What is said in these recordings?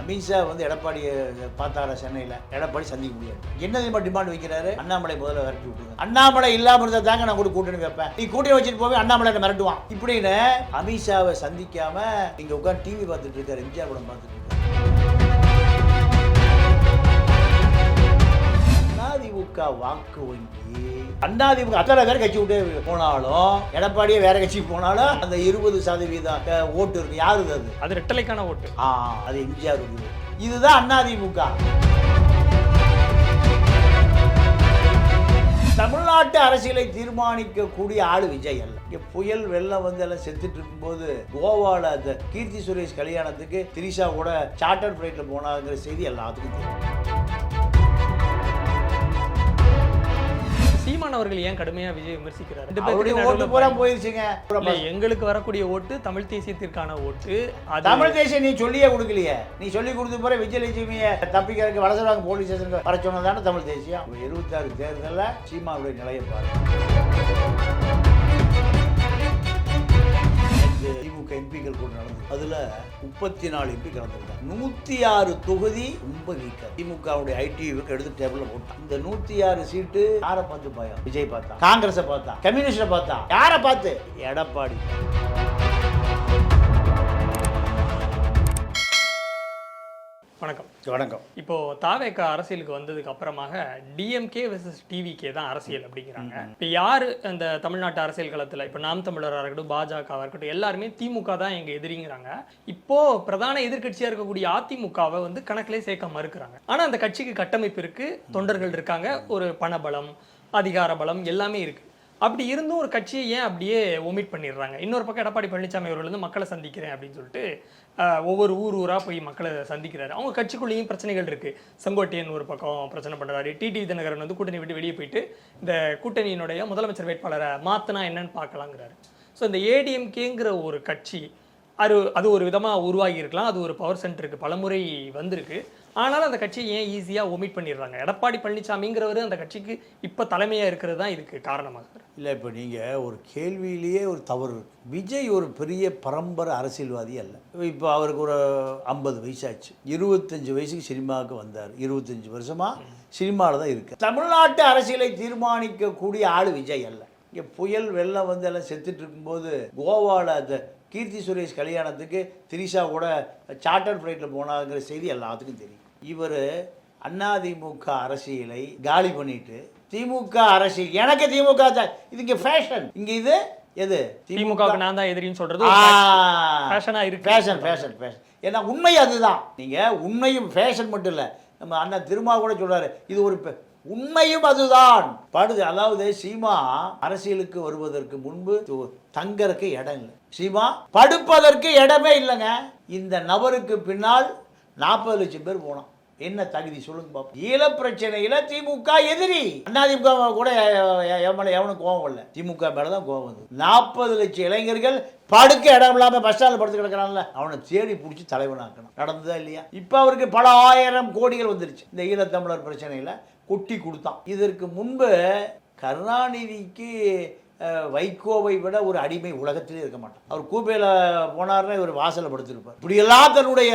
அமித்ஷா வந்து எடப்பாடியை பார்த்தாரா சென்னையில்? எடப்பாடி சந்திக்க முடியாது. என்ன தெரியுமா டிமாண்ட் வைக்கிறாரு? அண்ணாமலை முதல்ல விரட்டி விட்டுருங்க. அண்ணாமலை இல்லாமல் இருந்தால் தாங்க நான் கூட கூட்டணி வைப்பேன். நீ கூட்டணி வச்சுட்டு போவே அண்ணாமலை மிரட்டுவான். இப்படின்னு அமித்ஷாவை சந்திக்காம இங்க உட்காந்து டிவி பார்த்துட்டு இருக்காரு எம்ஜிஆர் படம் பார்த்துட்டு இருக்காரு. அதிமுக வாக்கு வங்கி அதிமுக அத்தனை பேர் கட்சி விட்டு போனாலும் எடப்பாடியே வேற கட்சிக்கு போனாலும் அந்த இருபது சதவீதம் அஹ், ஓட்டு இருக்கு. யாருது அது? அது ரெட்டலைக்கான ஓட்டு. ஆ அது எம்ஜிஆர் இருக்குது. இதுதான் அதிமுக தமிழ்நாட்டு அரசியலை தீர்மானிக்கக்கூடிய ஆளு விஜய் அல்ல. இங்க புயல் வெள்ளம் வந்து எல்லாம் செத்துட்டு இருக்கும்போது கோவால அந்த கீர்த்தி சுரேஷ் கல்யாணத்துக்கு திரிஷா கூட சார்ட்டர் ஃபிளைட்ல போனாங்கிற செய்தி எல்லாத்துக்கும் தெரியும். சீமான் அவர்கள் ஏன் கடுமையா விஜய் விமர்சிக்கிறார். போயிருச்சுங்க. எங்களுக்கு வரக்கூடிய ஓட்டு தமிழ் தேசியத்திற்கான ஓட்டு. அது தமிழ் தேசியம் நீ சொல்லியே கொடுக்கலையே. நீ சொல்லி கொடுத்த போற விஜயலட்சுமியை தப்பிக்கிறதுக்கு வளசராங்க போலீஸ் ஸ்டேஷனுக்கு வர சொன்னதானே தமிழ் தேசியம். இருபத்தாறு தேர்தலில் சீமாவுடைய நிலையை பாருங்க. எம்பிக்கள் கூட நடந்தது அதுல முப்பத்தி நாலு எம்பி கலந்துருக்காங்க நூத்தி ஆறு தொகுதி ரொம்ப வீக்கா திமுகவுடைய ஐடி எடுத்து டேபிள்ல போட்டான். இந்த நூத்தி ஆறு சீட்டு யாரை பார்த்து பயம்? விஜய் பார்த்தா காங்கிரஸை பார்த்தா கம்யூனிஸ்ட பார்த்தா யாரை பார்த்து? எடப்பாடி. வணக்கம். வணக்கம். இப்போ தாவேக அரசியலுக்கு வந்ததுக்கு அப்புறமாக டிஎம்கே வெர்சஸ் டிவிகே தான் அரசியல் அப்படிங்கிறாங்க. இப்போ யார் அந்த தமிழ்நாட்டு அரசியல் களத்தில் இப்போ நாம் தமிழராக இருக்கட்டும் பாஜகவாக இருக்கட்டும் எல்லாருமே திமுக தான் எங்க எதிரிங்கிறாங்க. இப்போ பிரதான எதிர்க்கட்சியா இருக்கக்கூடிய அதிமுகவை வந்து கணக்கிலே சேர்க்க மறுக்கிறாங்க. ஆனா அந்த கட்சிக்கு கட்டமைப்பு இருக்கு தொண்டர்கள் இருக்காங்க ஒரு பணபலம் அதிகார பலம் எல்லாமே இருக்கு. அப்படி இருந்தும் ஒரு கட்சியை ஏன் அப்படியே ஒமிட் பண்ணிடுறாங்க? இன்னொரு பக்கம் எடப்பாடி பழனிசாமி அவர்கள் வந்து மக்களை சந்திக்கிறேன் அப்படின்னு சொல்லிட்டு ஒவ்வொரு ஊர் ஊராக போய் மக்களை சந்திக்கிறாரு. அவங்க கட்சிக்குள்ளேயும் பிரச்சனைகள் இருக்குது செங்கோட்டையன் ஒரு பக்கம் பிரச்சனை பண்ணுறாரு டிடி தினகரன் வந்து கூட்டணி விட்டு வெளியே போயிட்டு இந்த கூட்டணியினுடைய முதலமைச்சர் வேட்பாளரை மாற்றினா என்னன்னு பார்க்கலாங்கிறாரு. ஸோ இந்த ஏடிஎம்கேங்கிற ஒரு கட்சி அது அது ஒரு விதமாக உருவாகி இருக்கலாம். அது ஒரு பவர் சென்டருக்கு பலமுறை வந்திருக்கு. ஆனாலும் அந்த கட்சியை ஏன் ஈஸியாக ஒமிட் பண்ணிடுறாங்க? எடப்பாடி பழனிசாமிங்கிறவர் அந்த கட்சிக்கு இப்போ தலைமையாக இருக்கிறது தான் இதுக்கு காரணமாக சார் இல்லை இப்போ நீங்கள் ஒரு கேள்வியிலேயே ஒரு தவறு இருக்கு. விஜய் ஒரு பெரிய பரம்பரை அரசியல்வாதி அல்ல. இப்போ அவருக்கு ஒரு ஐம்பது வயசாச்சு. இருபத்தஞ்சி வயசுக்கு சினிமாவுக்கு வந்தார். இருபத்தஞ்சி வருஷமாக சினிமாவில் தான் இருக்கு தமிழ்நாட்டு அரசியலை தீர்மானிக்கக்கூடிய ஆள் விஜய் அல்ல. இங்கே புயல் வெள்ளம் வந்து எல்லாம் செத்துட்டு இருக்கும்போது கோவாவில் அந்த கீர்த்தி சுரேஷ் கல்யாணத்துக்கு திரிஷா கூட சார்ட்டர் ஃப்ளைட்டில் போனாங்கிற செய்தி எல்லாத்துக்கும் தெரியும். இவர் அதிமுக அரசியலை காலி பண்ணிட்டு திமுக அரசியல் எனக்கு திமுக இது இங்கே ஃபேஷன் இங்கே இது எது? திமுகவுக்கு நான் தான் எதிரின்னு சொல்றது ஃபேஷனா இருக்கு. ஃபேஷன் ஃபேஷன் ஃபேஷன் ஏன்னா உண்மை அதுதான். நீங்கள் உண்மையும் ஃபேஷன் மட்டும் இல்லை நம்ம அண்ணன் திருமா கூட சொல்றாரு இது ஒரு உண்மையும் அதுதான். படுது அதாவது சீமா அரசியலுக்கு வருவதற்கு முன்பு து- தங்கறதுக்கு இடம் இல்லை. சீமா படுப்பதற்கு இடமே இல்லைங்க. இந்த நபருக்கு பின்னால் நாற்பது லட்சம் பேர் போனோம். என்ன தகுதி சொல்லுங்க பாப்போம். ஈழ பிரச்சனையில திமுக எதிரி. அதிமுக கூட எவனும் கோவம் இல்லை திமுக மேலே தான் கோவம் வந்து நாற்பது லட்சம் இளைஞர்கள் படுக்க இடம் இல்லாம பஸ் ஸ்டாண்ட்ல படுத்து கிடக்கிறான்ல அவனை தேடி பிடிச்சி தலைவனாக்கணும் நடந்ததா இல்லையா? இப்போ அவருக்கு பல ஆயிரம் கோடிகள் வந்துருச்சு. இந்த ஈழத்தமிழர் பிரச்சனையில கொட்டி கொடுத்தான். இதற்கு முன்பு கருணாநிதிக்கு வைகோவை விட ஒரு அடிமை உலகத்திலே இருக்க மாட்டான். அவர் கூப்பையில் போனார்னா இவர் வாசலை படுத்திருப்பார். இப்படியெல்லாம் தன்னுடைய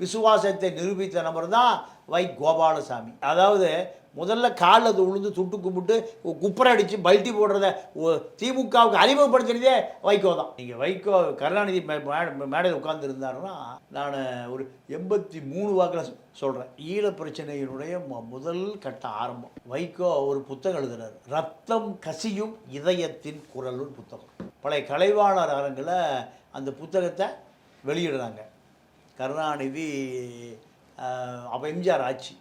விசுவாசத்தை நிரூபித்த நபர் தான் வை கோபாலசாமி. அதாவது முதல்ல காலில் விழுந்து துட்டு கும்பிட்டு குப்பரை அடித்து பல்ட்டி போடுறத திமுகவுக்கு அறிமுகப்படுத்துறதே வைகோ தான். நீங்கள் வைகோ கருணாநிதி மே- மே- மேடையில் உட்கார்ந்து இருந்தாருன்னா நான் ஒரு எண்பத்தி மூணு வாக்கில் சொல்கிறேன் ஈழ பிரச்சனையினுடைய முதல் கட்ட ஆரம்பம். வைகோ ஒரு புத்தகம் எழுதுறாரு. ரத்தம் கசியும் இதயத்தின் குரல்னு புத்தகம். பழைய கலைவாணர் அரங்கில் அந்த புத்தகத்தை வெளியிடுறாங்க. கருணாநிதி அப்போ எம்ஜிஆர் ஆட்சி.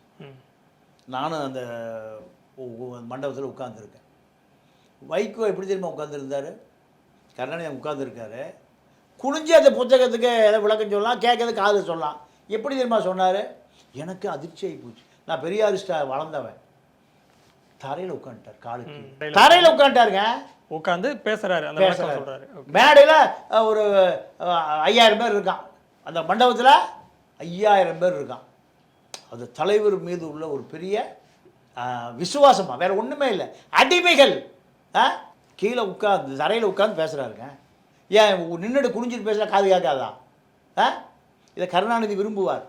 நானும் அந்த மண்டபத்தில் உட்காந்துருக்கேன் வைகோ எப்படி தெரியுமா உட்காந்துருந்தாரு கருணாநிதி உட்காந்துருக்காரு குனிஞ்சு அந்த புத்தகத்துக்கு ஏதோ விளக்கம் சொல்லலாம் கேட்கறது காது சொல்லலாம். எப்படி தெரியுமா சொன்னார்? எனக்கு அதிர்ச்சி ஆகி போச்சு. நான் பெரியார் ஸ்டார் வளர்ந்தவன். தரையில் உட்காந்துட்டார் காலுக்கு. தரையில் உட்காந்துட்டாருங்க உட்காந்து பேசுறாரு விளக்கம் பேசுறாரு. மேடையில் ஒரு ஐயாயிரம் பேர் இருக்கான். அந்த மண்டபத்தில் ஐயாயிரம் பேர் இருக்கான். அது தலைவர் மீது உள்ள ஒரு பெரிய விசுவாசமாக வேறு ஒன்றுமே இல்லை. அடிமைகள். ஆ? கீழே உட்காந்து தரையில் உட்காந்து பேசுகிறாருங்க ஏன் நின்றுட்டு குனிஞ்சிட்டு பேசுகிற காது கேட்காதா? ஆ இதை கருணாநிதி விரும்புவார்.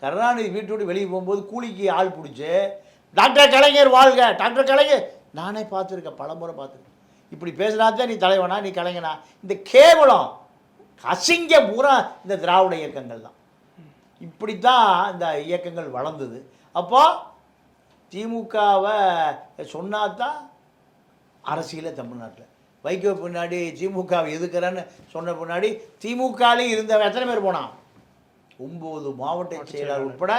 கருணாநிதி வீட்டை விட்டு வெளியே போகும்போது கூலிக்கு ஆள் பிடிச்சி டாக்டர் கலைஞர் வாழ்க டாக்டர் கலைஞர். நானே பார்த்துருக்கேன் பலமுறை பார்த்துருக்கேன். இப்படி பேசுனா தான் நீ தலைவனா நீ கலைஞனா? இந்த கேவலம். அசிங்கம் பூரா இந்த திராவிட இயக்கங்கள் தான். இப்படித்தான் இந்த இயக்கங்கள் வளர்ந்தது. அப்போ திமுகவை சொன்னா தான் அரசியலே தமிழ்நாட்டில். வைகோ பின்னாடி திமுகவை எதுக்குறேன்னு சொன்ன பின்னாடி திமுகலையும் இருந்த எத்தனை பேர் போனான்? ஒம்பது மாவட்ட செயலாளர் உட்பட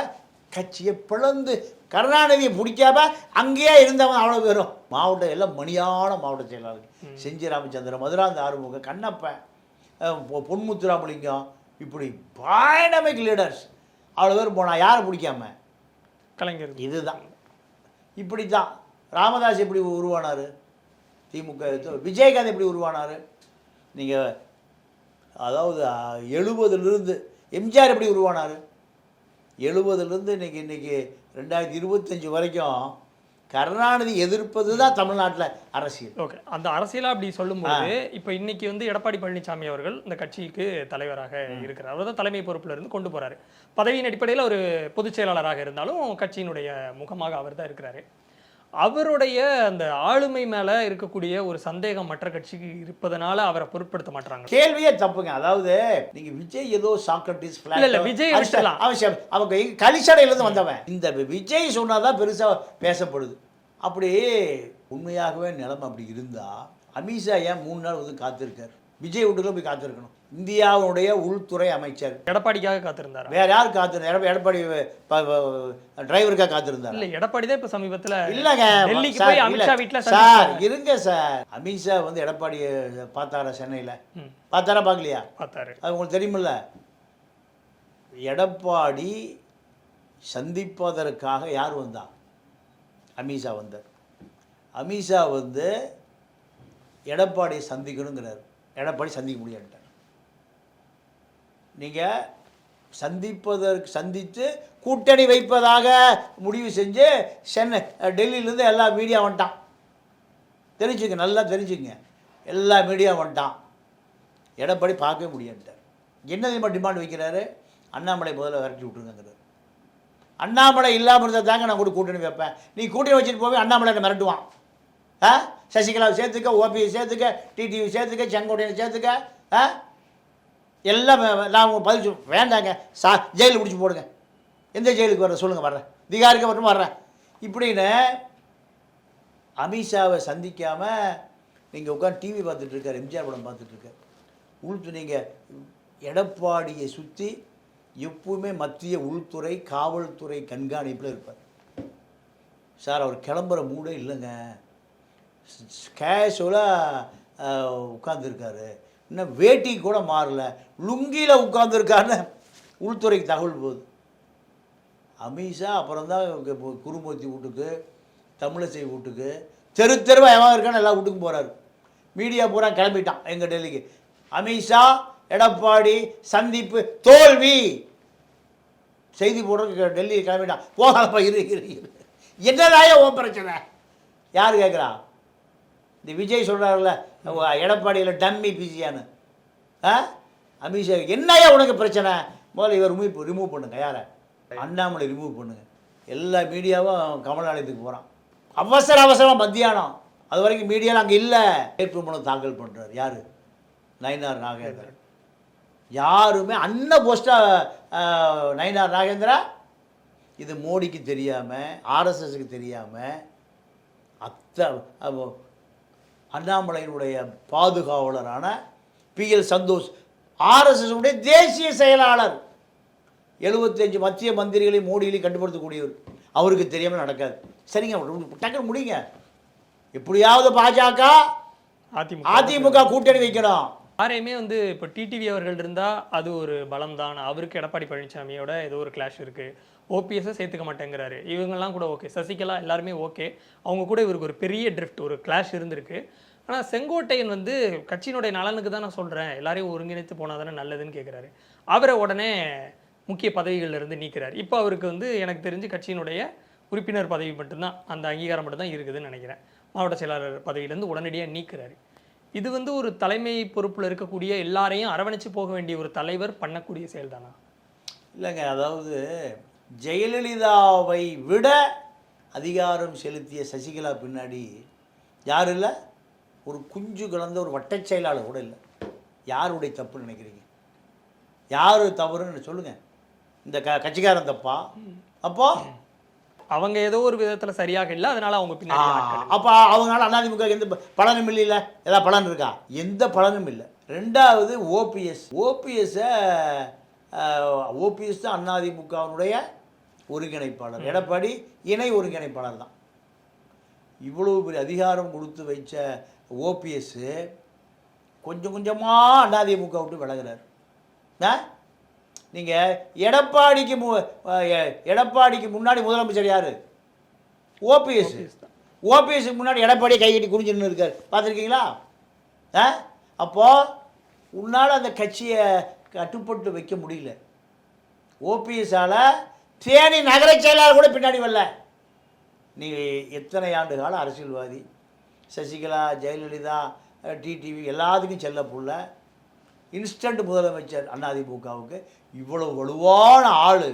கட்சியை பிளந்து கருணாநிதியை பிடிக்காம அங்கேயே இருந்தவன் அவ்வளோ பேரும். மாவட்ட எல்லாம் மணியான மாவட்ட செயலாளர். செஞ்சி ராமச்சந்திரன் மதுராந்த ஆறுமுக கண்ணப்பன். பொன்முத்துராமலிங்கம் இப்படி டைனமிக் லீடர்ஸ் அவ்வளோ பேர் போனா யாரை பிடிக்காம? கலைஞர். இதுதான். இப்படி தான் ராமதாஸ் எப்படி உருவானார்? திமுக விஜயகாந்த் எப்படி உருவானார்? நீங்கள் அதாவது எழுபதுலேருந்து எம்ஜிஆர் எப்படி உருவானார்? எழுபதுலேருந்து இன்னைக்கு இன்னைக்கு ரெண்டாயிரத்தி இருபத்தஞ்சி வரைக்கும் கருணாநிதி எதிர்ப்பது தான் தமிழ்நாட்டில் அரசியல். ஓகே அந்த அரசியலா அப்படி சொல்லும்போது இப்போ இன்னைக்கு வந்து எடப்பாடி பழனிசாமி அவர்கள் இந்த கட்சிக்கு தலைவராக இருக்கிறார். அவர் தான் தலைமை பொறுப்புல இருந்து கொண்டு போறாரு. பதவியின் அடிப்படையில் ஒரு பொதுச் செயலாளராக இருந்தாலும் கட்சியினுடைய முகமாக அவர் தான் இருக்கிறாரு. அவருடைய அந்த ஆளுமை மேல இருக்கக்கூடிய ஒரு சந்தேகம் மற்ற கட்சிக்கு இருப்பதனால அவரை பொருட்படுத்த மாட்டாங்க கேள்வியே தப்புங்க. அதாவது நீங்க விஜய் ஏதோ சாக்ரட்டிஸ் இல்ல, இல்ல, விஜய். அவசியம் அவங்க கலிச்சடையிலேருந்து வந்தவன். இந்த விஜய் சொன்னாதான் பெருசா பேசப்படுது. அப்படி உண்மையாகவே நிலைமை அப்படி இருந்தா அமித்ஷா ஏன் மூணு நாள் வந்து காத்திருக்காரு? விஜய் வீட்டுக்குள்ள போய் காத்திருக்கணும். இந்தியாவுடைய உள்துறை அமைச்சர். எடப்பாடிக்காக காத்திருந்தாரா? வேற யார் காத்திருந்தார் எடப்பாடி டிரைவருக்காக காத்திருந்தார்? இல்ல எடப்பாடி தான் இப்ப சமீபத்துல இல்லைங்க. டெல்லிக்கு போய். அமித்ஷா வீட்டுல சார். இருங்க சார். அமித்ஷா வந்து எடப்பாடியை பார்த்தாரா சென்னையில்? பார்த்தாரா பார்க்கலையா? பார்த்தாரு. அது உங்களுக்கு தெரியுமில்ல? எடப்பாடி சந்திப்பதற்காக யார் வந்தா? அமித்ஷா வந்தார். அமித்ஷா வந்து எடப்பாடியை சந்திக்கணுங்கிறார். எடப்பாடி சந்திக்க முடியாதுட்டார் நீங்கள் சந்திப்பதற்கு சந்தித்து கூட்டணி வைப்பதாக முடிவு செஞ்சு சென்னை டெல்லியிலேருந்து எல்லா மீடியா வந்துட்டான். தெரிஞ்சுங்க நல்லா தெரிஞ்சுங்க. எல்லா மீடியா வந்துட்டான். எடப்பாடி பார்க்கவே முடியாதுட்டார் என்ன தெரியுமா டிமாண்ட் வைக்கிறாரு? அண்ணாமலை முதல்ல விரட்டி விட்ருங்கிறார் அண்ணாமலை இல்லாமல் இருந்தால் தாங்க நான் கூட கூட்டணி வைப்பேன். நீ கூட்டணி வச்சுட்டு போவே அண்ணாமலை என்னை மிரட்டுவான். ஆ? சசிகலாவை சேர்த்துக்க ஓபியை சேர்த்துக்க டிடிவி சேர்த்துக்க செங்கோட்டையை சேர்த்துக்க ஆ? எல்லாம் நான் உங்க பதில் சொல் வேண்டாங்க. சா ஜெயிலில் பிடிச்சி போடுங்க. எந்த ஜெயிலுக்கு வர சொல்லுங்கள் வர்றேன் திகாருக்கு மட்டும் வர்றேன் இப்படின்னு அமித்ஷாவை சந்திக்காமல் நீங்கள் உட்காந்து டிவி பார்த்துட்டு இருக்கார் எம்ஜிஆர் படம் பார்த்துட்ருக்கார் இருக்கார். நீங்கள் எடப்பாடியை சுற்றி எப்பவுமே மத்திய உள்துறை காவல்துறை கண்காணிப்பில் இருப்பார். சார் அவர் கிளம்புற மூடே இல்லைங்க. கேஷுவலாக உட்காந்துருக்காரு இன்னும் வேட்டி கூட மாறல. லுங்கியில் உட்காந்துருக்காருன்னு உள்துறைக்கு தகவல் போகுது. அமித்ஷா அப்புறம் தான் குருமூர்த்தி வீட்டுக்கு தமிழிசை வீட்டுக்கு தெரு தெருவாக எவன் இருக்கான்னு எல்லா வீட்டுக்கும் போகிறாரு மீடியா பூரா கிளம்பிட்டான் எங்கள் டெல்லிக்கு. அமித்ஷா எடப்பாடி சந்திப்பு தோல்வி. செய்தி போடுறதுக்கு டெல்லி கிளம்பிட்டான். போகாதப்பா இரு இரு இரு. என்னதாய ஓ பிரச்சனை? யார் கேட்குறா இந்த விஜய் சொல்கிறாருல்ல எடப்பாடியில் டம்மி பிஸியானு ஆ? அமித்ஷா என்னையா உனக்கு பிரச்சனை? முதல்ல இவர் ரிமூவ் ரிமூவ் பண்ணுங்க யாரை? அண்ணாமலை ரிமூவ் பண்ணுங்க. எல்லா மீடியாவும் கமலாலயத்துக்கு போகிறான் அவசர அவசரமாக மத்தியானம். அது வரைக்கும் மீடியாவில் அங்கே இல்லை. வேட்புமனு தாக்கல் பண்ணுறார் யார்? நயினார் நாகேந்திரன். யாருமே அன்ன போஸ்ட்டாக நயினார் நாகேந்திரா? இது மோடிக்கு தெரியாமல் ஆர்எஸ்எஸ்க்கு தெரியாமல் அத்தை அண்ணாமலையினுடைய பாதுகாவலரான பிஎல் சந்தோஷ் ஆர்எஸ்எஸ் உடைய தேசிய செயலாளர். எழுபத்தஞ்சு மத்திய மந்திரிகளையும் மோடிகளையும் கட்டுப்படுத்தக்கூடியவர். அவருக்கு தெரியாமல் நடக்காது. சரிங்க டக்குன்னு முடிங்க. எப்படியாவது பாஜக அதிமுக கூட்டணி வைக்கணும். யாரையுமே வந்து இப்போ டிடிவி அவர்கள் இருந்தால் அது ஒரு பலம் தான் அவருக்கு எடப்பாடி பழனிசாமியோட ஏதோ ஒரு கிளாஷ் இருக்குது ஓபிஎஸ்ஸை சேர்த்துக்க மாட்டேங்கிறாரு. இவங்கெல்லாம் கூட ஓகே சசிகலா எல்லாருமே ஓகே அவங்க கூட இவருக்கு ஒரு பெரிய ட்ரிஃப்ட் ஒரு கிளாஷ் இருந்திருக்கு. ஆனால் செங்கோட்டையன் வந்து கட்சியினுடைய நலனுக்கு தான் நான் சொல்கிறேன் எல்லாரையும் ஒருங்கிணைத்து போனால் தானே நல்லதுன்னு கேட்குறாரு அவரை உடனே முக்கிய பதவிகளிலிருந்து நீக்கிறார். இப்போ அவருக்கு வந்து எனக்கு தெரிஞ்சு கட்சியினுடைய உறுப்பினர் பதவி மட்டும்தான். அந்த அங்கீகாரம் மட்டும்தான் இருக்குதுன்னு நினைக்கிறேன். மாவட்ட செயலாளர் பதவியிலேருந்து உடனடியாக நீக்கிறாரு. இது வந்து ஒரு தலைமை பொறுப்பில் இருக்கக்கூடிய எல்லாரையும் அரவணைச்சு போக வேண்டிய ஒரு தலைவர் பண்ணக்கூடிய செயல் தானா இல்லைங்க அதாவது ஜெயலலிதாவை விட அதிகாரம் செலுத்திய சசிகலா பின்னாடி யார் இல்லை? ஒரு குஞ்சு கலந்த ஒரு வட்டச் செயலாளர் கூட இல்லை. யாருடைய தப்புன்னு நினைக்கிறீங்க? யார் தவறுன்னு சொல்லுங்கள் இந்த க கட்சிக்காரன் தப்பா? அப்போ அவங்க ஏதோ ஒரு விதத்துல சரியாக இல்லை அதனால அவங்க பின்னாடி. அப்போ அவங்களால அதிமுக எந்த பலனும் இல்லைல்ல? ஏதாவது பலன் இருக்கா? எந்த பலனும் இல்லை. ரெண்டாவது ஓபிஎஸ். ஓபிஎஸ்ஸை ஓபிஎஸ் தான் அதிமுகவினுடைய ஒருங்கிணைப்பாளர். எடப்பாடி இணை ஒருங்கிணைப்பாளர் தான். இவ்வளவு பெரிய அதிகாரம் கொடுத்து வச்ச ஓபிஎஸ்ஸு கொஞ்சம் கொஞ்சமாக அதிமுக விட்டு விலகுறாரு. நீங்கள் எடப்பாடிக்கு மு எடப்பாடிக்கு முன்னாடி முதலமைச்சர் யார்? ஓபிஎஸ். ஓபிஎஸ்க்கு முன்னாடி எடப்பாடியை கை கட்டி குறிஞ்சுன்னு இருக்கார். பார்த்துருக்கீங்களா? ஆ? அப்போது உன்னால் அந்த கட்சியை கட்டுப்பட்டு வைக்க முடியல. ஓபிஎஸ்ஸால் தேனி நகர செயலாளர் கூட பின்னாடி வரல. நீ எத்தனை ஆண்டு கால அரசியல்வாதி? சசிகலா ஜெயலலிதா டிடிவி எல்லாத்துக்கும் செல்ல புள்ள. இன்ஸ்டன்ட் முதலமைச்சர் அதிமுகவுக்கு இவ்வளவு வலுவான ஆள்.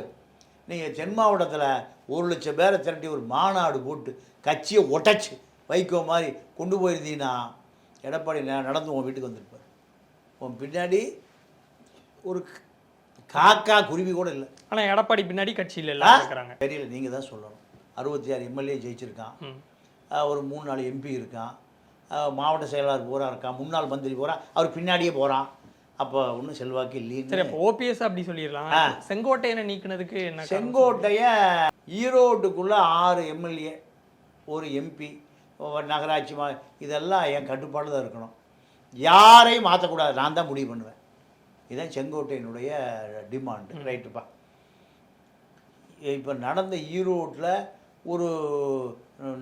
நீங்கள் தென் மாவட்டத்தில் ஒரு லட்சம் பேரை திரட்டி ஒரு மாநாடு போட்டு கட்சியை ஒட்டச்சு வைக்கோ மாதிரி கொண்டு போயிருந்தீங்கன்னா எடப்பாடி நடந்து உன் வீட்டுக்கு வந்திருப்பார். உன் பின்னாடி ஒரு காக்கா குருவி கூட இல்லை. ஆனா எடப்பாடி பின்னாடி கட்சியில இருக்கிறாங்க. தெரியல நீங்கள் தான் சொல்லணும். அறுபத்தி ஆறு எம்எல்ஏ ஜெயிச்சிருக்கான். ஒரு மூணு நாலு எம்பி இருக்கான். மாவட்ட செயலாளர் பூரா இருக்கான். முன்னாள் மந்திரி பூரா அவர் பின்னாடியே போகிறான் அப்போ ஒன்றும் செல்வாக்கு சரி அப்போ ஓபிஎஸ் அப்படி சொல்லிடலாம். செங்கோட்டையனை நீக்குனதுக்கு என்ன? செங்கோட்டைய ஈரோட்டுக்குள்ளே ஆறு எம்எல்ஏ ஒரு எம்பி நகராட்சி மா இதெல்லாம் என் கட்டுப்பாடு தான் இருக்கணும். யாரையும் மாற்றக்கூடாது நான் தான் முடிவு பண்ணுவேன். இதுதான் செங்கோட்டையினுடைய டிமாண்டு ரைட்டுப்பா. இப்போ நடந்த ஈரோட்டில் ஒரு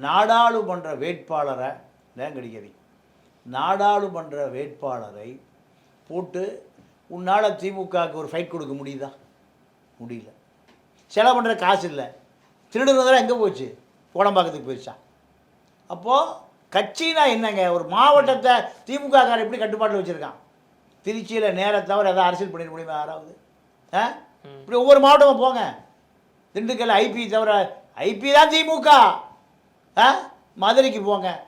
நாடாளுமன்ற வேட்பாளரை நேரம் கிடைக்காதீங்க நாடாளுமன்ற வேட்பாளரை போட்டு உன்னால் திமுகவுக்கு ஒரு ஃபைட் கொடுக்க முடியுதா? முடியல. செலவு பண்ணுற காசு இல்லை. திருடுனதெல்லாம் எங்கே போச்சு? கோடம்பாக்கத்துக்கு போயிடுச்சா? அப்போது கட்சினா என்னங்க? ஒரு மாவட்டத்தை திமுக காரன் எப்படி கட்டுப்பாட்டில் வச்சுருக்கான்? திருச்சியில் நேர தவிர ஏதாவது அரசியல் பண்ணிட முடியுமா யாராவது? ஆ? இப்படி ஒவ்வொரு மாவட்டமும் போங்க. திண்டுக்கல் ஐபி தவிர ஐபி தான் திமுக. ஆ? மதுரைக்கு போங்க.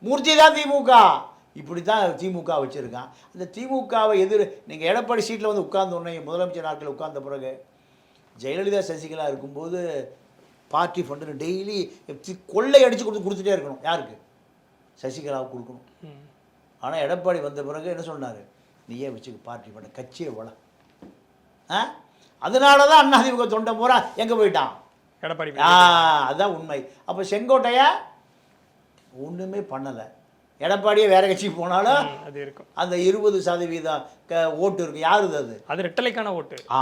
மூர்த்தி தான் திமுக. இப்படி தான் திமுக வச்சுருக்கான். அந்த திமுகவை எதிர் நீங்கள் எடப்பாடி சீட்டில் வந்து உட்கார்ந்த உடனே முதலமைச்சர் நாட்கள் உட்கார்ந்த பிறகு ஜெயலலிதா சசிகலா இருக்கும்போது பார்ட்டி ஃபண்டு டெய்லி கொள்ளை அடித்து கொடுத்து கொடுத்துட்டே இருக்கணும். யாருக்கு? சசிகலாவுக்கு கொடுக்கணும். ஆனால் எடப்பாடி வந்த பிறகு என்ன சொன்னார்? நீயே வச்சுக்க பார்ட்டி பண்ண? கட்சியை வள. ஆ? அதனால தான் அதிமுக தொண்டை பூரா எங்கே போயிட்டான்? எடப்பாடி ஆ அதான் உண்மை. அப்போ செங்கோட்டைய ஒன்றுமே பண்ணலை. எடப்பாடியே வேற கட்சிக்கு போனாலும் அது இருக்கும். அந்த இருபது சதவீதம் ஓட்டு இருக்கு. யாருது அது? அது ரெட்டலைக்கான ஓட்டு. ஆ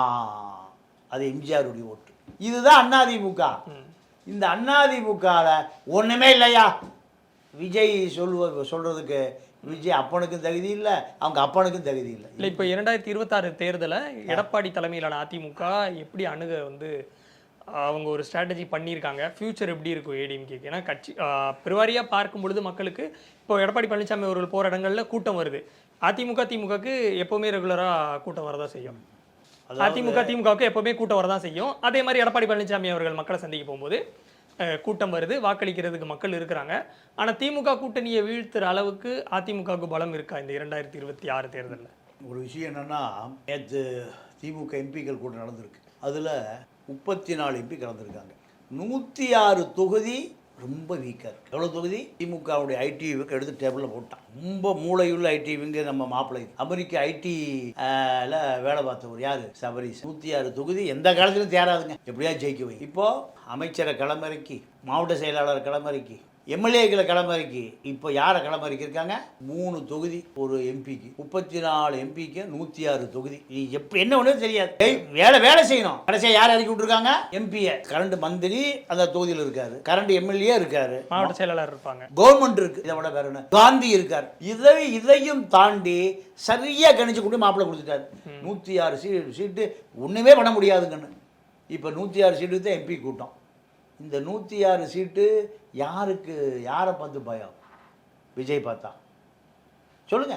அது எம்ஜிஆருடைய ஓட்டு. இதுதான் அதிமுக ம். இந்த அதிமுகவில் ஒன்றுமே இல்லையா? விஜய் சொல்லுவ சொல்கிறதுக்கு விஜய் அப்பனுக்கும் தகுதி இல்லை அவங்க அப்பனுக்கும் தகுதி இல்லை. இல்லை இப்போ இரண்டாயிரத்தி இருபத்தாறு தேர்தலை எடப்பாடி தலைமையிலான அதிமுக எப்படி அணுக வந்து அவங்க ஒரு ஸ்ட்ராட்டஜி பண்ணியிருக்காங்க. ஃபியூச்சர் எப்படி இருக்கும் ஏடிஎம்கேக்கு ஏன்னா கட்சி பெருவாரியாக பார்க்கும் பொழுது மக்களுக்கு இப்போ எடப்பாடி பழனிசாமி அவர்கள் போகிற இடங்கள்ல கூட்டம் வருது. அதிமுக திமுகக்கு எப்போவுமே ரெகுலராக கூட்டம் வரதான் செய்யும். அதிமுக திமுகவுக்கு எப்போவுமே கூட்டம் வரதான் செய்யும். அதே மாதிரி எடப்பாடி பழனிசாமி அவர்கள் மக்களை சந்திக்க போகும்போது கூட்டம் வருது. வாக்களிக்கிறதுக்கு மக்கள் இருக்கிறாங்க. ஆனால் திமுக கூட்டணியை வீழ்த்துற அளவுக்கு அதிமுகவுக்கு பலம் இருக்கா இந்த இரண்டாயிரத்தி இருபத்தி ஆறு தேர்தலில்? ஒரு விஷயம் என்னன்னா நேற்று திமுக எம்பிக்கள் கூட நடந்திருக்கு. அதில் முப்பத்தி நாலு எம்பி கலந்துருக்காங்க. நூற்றி ஆறு தொகுதி ரொம்ப வீக்காக இருக்குது எவ்வளோ தொகுதி? திமுகவுடைய ஐடி விங்க எடுத்து டேபிளில் போட்டான். ரொம்ப மூளையுள்ள ஐடி விங்க நம்ம மாப்பிள்ளை அமெரிக்க ஐடி வேலை பார்த்தவர் யார்? சபரிஸ் நூற்றி ஆறு தொகுதி எந்த காலத்திலும் தேராதுங்க. எப்படியா ஜெயிக்கவே இப்போது அமைச்சரை களமிறக்கி மாவட்ட செயலாளர் களமிறக்கி எம்எல்ஏக்களை களமிறக்கி இப்போ யாரை களமிறக்கி இருக்காங்க மூணு தொகுதி ஒரு எம்பிக்கு. முப்பத்தி நாலு எம்பிக்கு நூற்றி ஆறு தொகுதி. நீ எப்போ என்ன ஒன்றும் தெரியாது. வேலை வேலை செய்யணும். கடைசியாக யார் இறக்கி விட்டுருக்காங்க? எம்பியை. கரண்ட் மந்திரி அந்த தொகுதியில் இருக்காரு. கரண்ட் எம்எல்ஏ இருக்காரு. மாவட்ட செயலாளர் இருப்பாங்க. கவர்மெண்ட் இருக்கு. இதை விட வேற காந்தி இருக்கார். இதை இதையும் தாண்டி சரியா கணிச்சு கொண்டு மாப்பிள்ளை கொடுத்துட்டாரு. நூற்றி ஆறு சீ சீட்டு ஒன்றுமே பண்ண முடியாதுங்கன்னு. இப்போ நூற்றி ஆறு சீட்டு தான் எம்பி கூட்டம். இந்த நூற்றி ஆறு சீட்டு யாருக்கு யாரை பார்த்து பயம்? விஜய் பார்த்தா. சொல்லுங்க.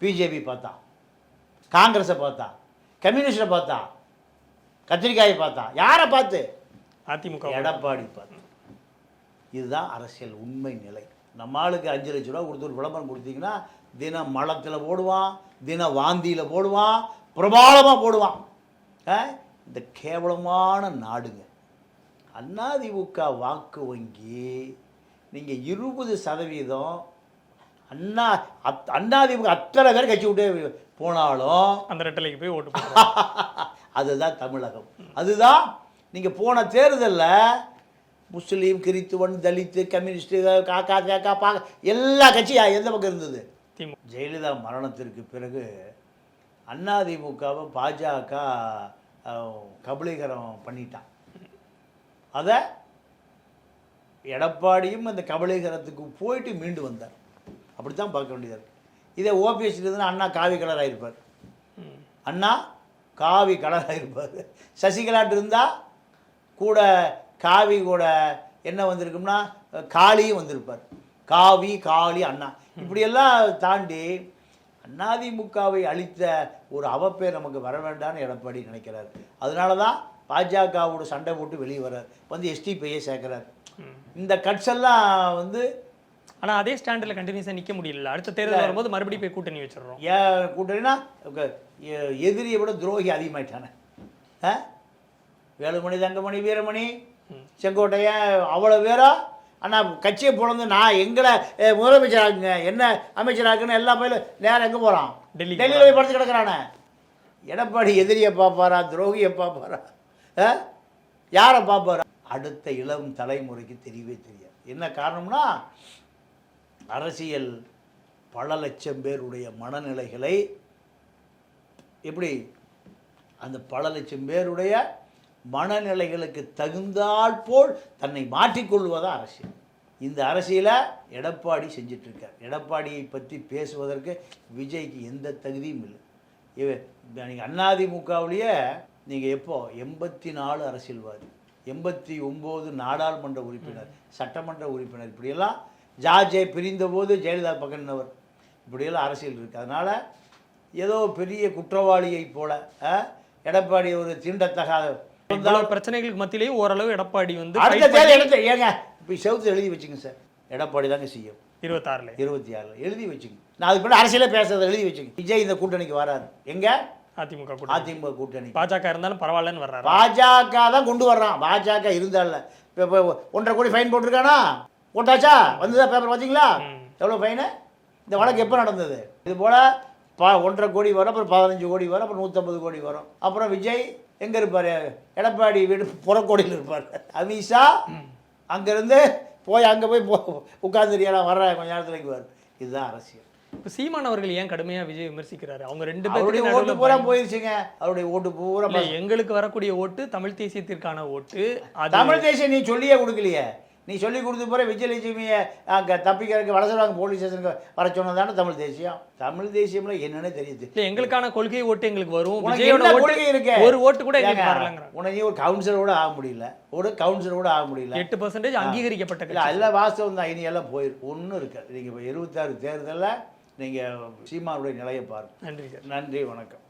பிஜேபி பார்த்தா. காங்கிரஸை பார்த்தா. கம்யூனிஸ்டை பார்த்தா. கத்திரிக்காயை பார்த்தான் யாரை பார்த்து? அதிமுக எடப்பாடி பார்த்து. இதுதான் அரசியல் உண்மை நிலை. நம்ம ஆளுக்கு அஞ்சு லட்ச ரூபா கொடுத்து ஒரு விளம்பரம் கொடுத்தீங்கன்னா தினம் மலத்தில் போடுவான் தினம் வாந்தியில் போடுவான் பிரபாலமாக போடுவான்? இந்த கேவலமான நாடுங்க. அதிமுக வாக்கு வங்கி நீங்கள் இருபது சதவீதம் அண்ணா அத் அதிமுக அத்தனை பேர் கட்சி விட்டு போனாலும் அந்த ரெட்டலைக்கு போய் ஓட்டு அதுதான் தமிழகம். அதுதான் நீங்கள் போன தேர்தலில் முஸ்லீம் கிறித்துவன் தலித்து கம்யூனிஸ்ட்டு காக்கா தேக்கா பாக்க எல்லா கட்சியும் எந்த பக்கம் இருந்தது? ஜெயலலிதா மரணத்திற்கு பிறகு அதிமுகவை பாஜக கபலீகரம் பண்ணிட்டான். அதை எடப்பாடியும் அந்த கபலீகரத்துக்கு போயிட்டு மீண்டு வந்தார். அப்படி தான் பார்க்க வேண்டியது இருக்குது இதே ஓபிஎஸ் இருந்தால் அண்ணா காவி கலராக இருப்பார் அண்ணா காவி கலராக இருப்பார் சசிகலாட்டு இருந்தால் கூட காவி கூட என்ன வந்திருக்கும்னா காளியும் வந்திருப்பார். காவி காளி அண்ணா. இப்படியெல்லாம் தாண்டி அதிமுகவை அளித்த ஒரு அவப்பேர் நமக்கு வர வேண்டாம்னு எடப்பாடி நினைக்கிறார். அதனால தான் பாஜகவோட சண்டை போட்டு வெளியே வர்றார். வந்து எஸ்டிபிஐயை சேர்க்குறார். இந்த கட்ஸ் எல்லாம் வந்து ஆனா அதே ஸ்டாண்டில் கண்டினியூஸாக நிக்க முடியல அடுத்த தேர்தல் வரும்போது மறுபடியும் போய் கூட்டணி வச்சிடுறோம். ஏன் கூட்டணினா எதிரியை விட துரோகி அதிகமாயிட்டானே. ஆ? வேலுமணி தங்கமணி வீரமணி செங்கோட்டையன் அவ்வளோ பேரா? ஆனால் கட்சியை பிறந்து நான் எங்களை எ, முதலமைச்சராக்குங்க என்ன அமைச்சராக்குன்னு எல்லா பயிலும் நேரம் எங்கே போகிறான் டெல்லிக்கு டெல்லியில் போய் படுத்து கிடக்குறானே. எடப்பாடி எதிரியை பார்ப்பாரா? துரோகியை பார்ப்பாரா? யாரை பார்ப்பார்? அடுத்த இளம் தலைமுறைக்கு தெரியவே தெரியாது. என்ன காரணம்னா அரசியல் பல லட்சம் பேருடைய மனநிலைகளை எப்படி? அந்த பல லட்சம் பேருடைய மனநிலைகளுக்கு தகுந்தால் போல் தன்னை மாற்றிக்கொள்வதான் அரசியல். இந்த அரசியலை எடப்பாடி செஞ்சிட்ருக்கார். எடப்பாடியை பற்றி பேசுவதற்கு விஜய்க்கு எந்த தகுதியும் இல்லை. இவர் நீங்கள் அதிமுகவிலேயே நீங்கள் எப்போ? எண்பத்தி நாலு அரசியல்வாதி எண்பத்தி ஒம்பது நாடாளுமன்ற உறுப்பினர் சட்டமன்ற உறுப்பினர் இப்படியெல்லாம் ஜார்ஜை பிரிந்தபோது ஜெயலலிதா பக்கம் நின்னவர். இப்படியெல்லாம் அரசியல் இருக்குது அதனால் ஏதோ பெரிய குற்றவாளியைப் போல எடப்பாடி ஒரு தீண்டத்தகாத பிரச்சனைகளுக்கு மத்தியிலேயும் ஓரளவு எடப்பாடி வந்து அடுத்த ஏங்க இப்போ செவுத்து எழுதி வச்சுங்க சார். எடப்பாடி தாங்க செய்யும் இருபத்தாறுல. இருபத்தி ஆறில். எழுதி வச்சுங்க. நான் அதுக்கு பின்னாடி அரசியலே பேசுறதை எழுதி வச்சுங்க. விஜய் இந்த கூட்டணிக்கு வராரு. எங்க? அதிமுக கூட்டணி. அதிமுக கூட்டணி. பாஜக இருந்தாலும் பரவாயில்லன்னு வர்றாரு? பாஜக தான் கொண்டு வர்றான். பாஜக இருந்தால. இப்போ ஒன்றரை கோடி ஃபைன் போட்டிருக்கானா? போட்டாச்சா? வந்ததா பேப்பர் பார்த்தீங்களா. எவ்வளோ ஃபைனு இந்த வழக்கு எப்போ நடந்தது? இது போல் பா ஒன்றரை கோடி வரும் அப்புறம் பதினஞ்சு கோடி வரும் அப்புறம் நூற்றம்பது கோடி வரும். அப்புறம் விஜய் எங்கே இருப்பார்? எடப்பாடி வீடு புறக்கோடியில் இருப்பார். அமித்ஷா அங்கேருந்து போய் அங்கே போய் போ உட்காந்துரியா நான் வர்றேன் கொஞ்ச நேரத்தில் இங்குவார் இதுதான் அரசியல். இப்ப சீமான் அவர்கள் ஏன் கடுமையா விஜய் விமர்சிக்கிறாரு? அவங்க ரெண்டு பேருடைய ஓட்டு பூரா போயிருச்சுங்க. அவருடைய ஓட்டு பூரா எங்களுக்கு வரக்கூடிய ஓட்டு தமிழ் தேசியத்திற்கான ஓட்டு. தமிழ் தேசியம் நீ சொல்லியே கொடுக்கலையே. நீ சொல்லி கொடுத்த போற விஜயலட்சுமியை அங்கே தப்பிக்கிறதுக்கு வளசராங்க போலீஸ் ஸ்டேஷனுக்கு வர சொன்னதானே தமிழ் தேசியம்? தமிழ் தேசியம்ல என்னன்னே தெரியுது. இல்ல எங்களுக்கான கொள்கை ஓட்டு எங்களுக்கு வரும். விஜயோட கொள்கை இருக்கு? ஒரு ஓட்டு கூட உனக்கு ஒரு கவுன்சிலரோட ஆக முடியல. ஒரு கவுன்சிலரோட ஆக முடியல. எட்டு பர்சன்டேஜ் அங்கீகரிக்கப்பட்ட இல்லை அதெல்லாம் வாஸ்தவம் தான் இனி எல்லாம் போயிருக்கு ஒன்றும் இருக்காது. நீங்கள் இப்போ இருபத்தாறு தேர்தலில் நீங்கள் சீமானுடைய நிலையை பாருங்க. நன்றி சார். நன்றி வணக்கம்.